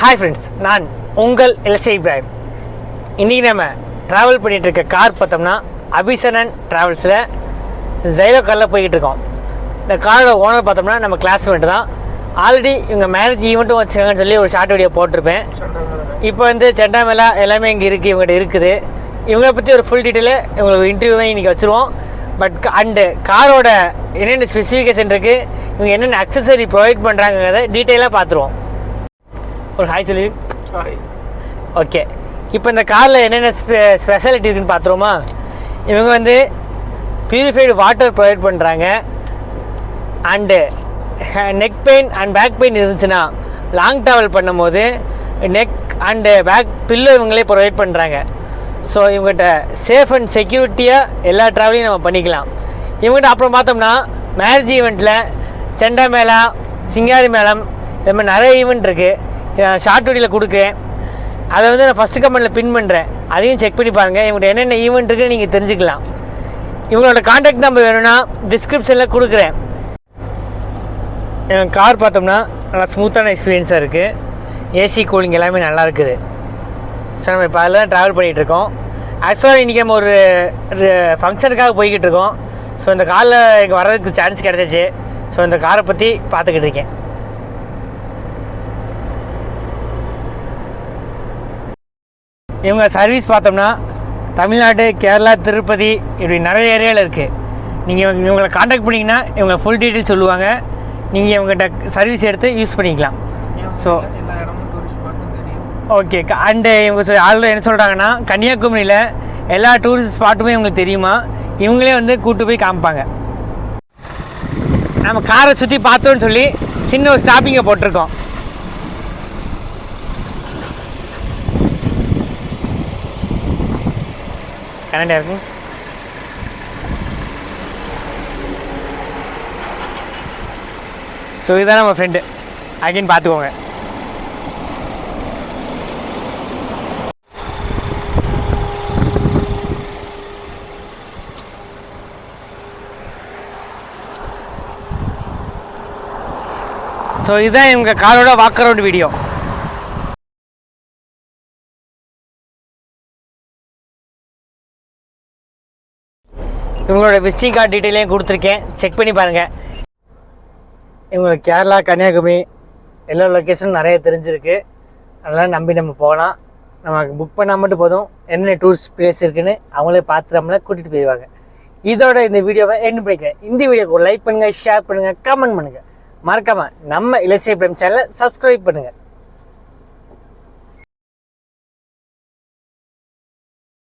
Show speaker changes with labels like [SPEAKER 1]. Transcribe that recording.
[SPEAKER 1] Hi friends நான் உங்கள் LC Ibrahim இன்றைக்கி நம்ம ட்ராவல் பண்ணிகிட்டு இருக்க கார் பார்த்தோம்னா அபிசனன் ட்ராவல்ஸில் ஜைலோ காரில் போய்கிட்டு இருக்கோம் இந்த காரோட ஓனர் பார்த்தோம்னா நம்ம கிளாஸ்மேட் தான். ஆல்ரெடி இவங்க மேரேஜ் ஈவெண்ட்டும் வச்சுருக்காங்கன்னு சொல்லி ஒரு ஷார்ட் வீடியோ போட்டிருப்பேன். இப்போ வந்து செண்டாமேலா எல்லாமே இங்கே இருக்குது இவங்ககிட்ட இருக்குது. இவங்களை பற்றி ஒரு ஃபுல் டீட்டெயிலு இவங்களுக்கு இன்டர்வியூவே இன்றைக்கி வச்சுருவோம். பட் அண்டு காரோட என்னென்ன ஸ்பெசிஃபிகேஷன் இருக்குது இவங்க என்னென்ன அக்சசரி ப்ரொவைட் பண்ணுறாங்கிறத டீட்டெயிலாக பார்த்துருவோம். ஒரு ஹாய் சொல்லி. ஓகே. இப்போ இந்த காரில் என்னென்ன ஸ்பெ ஸ்பெஷாலிட்டி இருக்குன்னு பார்த்துருவோமா இவங்க வந்து பியூரிஃபைடு வாட்டர் ப்ரொவைட் பண்ணுறாங்க and neck pain and back pain இருந்துச்சுன்னா லாங் ட்ராவல் பண்ணும்போது நெக் அண்டு பேக் பில்லோ இவங்களே ப்ரொவைட் பண்ணுறாங்க ஸோ இவங்ககிட்ட சேஃப் அண்ட் செக்யூரிட்டியாக எல்லா ட்ராவலையும் நம்ம பண்ணிக்கலாம். இவங்ககிட்ட அப்புறம் பார்த்தோம்னா மேரேஜ் ஈவெண்ட்டில் செண்டா மேளா சிங்காரி மேளம் இது மாதிரி நிறைய ஈவெண்ட் இருக்குது ஷார்ட் வீடியோவில் கொடுக்குறேன். அதை வந்து நான் ஃபஸ்ட்டு கமெண்ட்டில் பின் பண்ணுறேன் அதையும் செக் பண்ணி பாருங்கள் இவங்கள்ட்ட என்னென்ன ஈவெண்ட் இருக்குன்னு நீங்கள் தெரிஞ்சுக்கலாம். இவங்களோட காண்டாக்ட் நம்பர் வேணும்னா டிஸ்கிரிப்ஷனில் கொடுக்குறேன். என் கார் பார்த்தோம்னா நல்லா ஸ்மூத்தான எக்ஸ்பீரியன்ஸாக இருக்குது ஏசி கூலிங் எல்லாமே நல்லா இருக்குது. ஸோ நம்ம இப்போ அதில் தான் ட்ராவல் பண்ணிகிட்ருக்கோம் ஆக்சுவலாக இன்றைக்கி நம்ம ஒரு ஃபங்க்ஷனுக்காக போய்கிட்டு இருக்கோம். ஸோ இந்த காரில் எனக்கு வர்றதுக்கு சான்ஸ் கிடச்சிச்சு. ஸோ இந்த காரை பற்றி பார்த்துக்கிட்டு இருக்கேன். இவங்க சர்வீஸ் பார்த்தோம்னா தமிழ்நாடு கேரளா திருப்பதி இப்படி நிறைய ஏரியாவில் இருக்குது நீங்கள் இவங்களை காண்டாக்ட் பண்ணிங்கன்னா இவங்க ஃபுல் டீட்டெயில் சொல்லுவாங்க. நீங்கள் இவங்ககிட்ட சர்வீஸ் எடுத்து யூஸ் பண்ணிக்கலாம். ஸோ ஓகே அண்டு இவங்க ஆல்ரெடி என்ன சொல்கிறாங்கன்னா கன்னியாகுமரியில் எல்லா டூரிஸ்ட் ஸ்பாட்டுமே இவங்களுக்கு தெரியுமா? இவங்களே வந்து கூட்டு போய் காமிப்பாங்க. நம்ம காரை சுற்றி பார்த்தோன்னு சொல்லி சின்ன ஒரு ஸ்டாப்பிங்கை போட்டிருக்கோம். கனடியா இருக்கும் ஸோ இதுதான் நம்ம ஃப்ரெண்டு அகைன் பார்த்துக்கோங்க. ஸோ இதுதான் எங்கள் காரோட வாக் அரவுண்ட் வீடியோ இவங்களோட விசிட்டிங் கார்டு டீட்டெயிலையும் கொடுத்துருக்கேன். செக் பண்ணி பாருங்கள் இவங்களுக்கு கேரளா கன்னியாகுமரி எல்லா லொக்கேஷனும் நிறைய தெரிஞ்சிருக்கு. அதெல்லாம் நம்பி நம்ம போகலாம். நமக்கு புக் பண்ணால் மட்டும் போதும். என்னென்ன டூரிஸ்ட் பிளேஸ் இருக்குன்னு அவங்களே பார்த்து நம்மளை கூட்டிகிட்டு போயிடுவாங்க இதோட இந்த வீடியோவை என்ன பண்ணிக்கிறேன். இந்த வீடியோக்கு லைக் பண்ணுங்கள் ஷேர் பண்ணுங்கள் கமெண்ட் பண்ணுங்கள் மறக்காமல் நம்ம இலசிய பிரேம் சேனலை சப்ஸ்கிரைப் பண்ணுங்கள்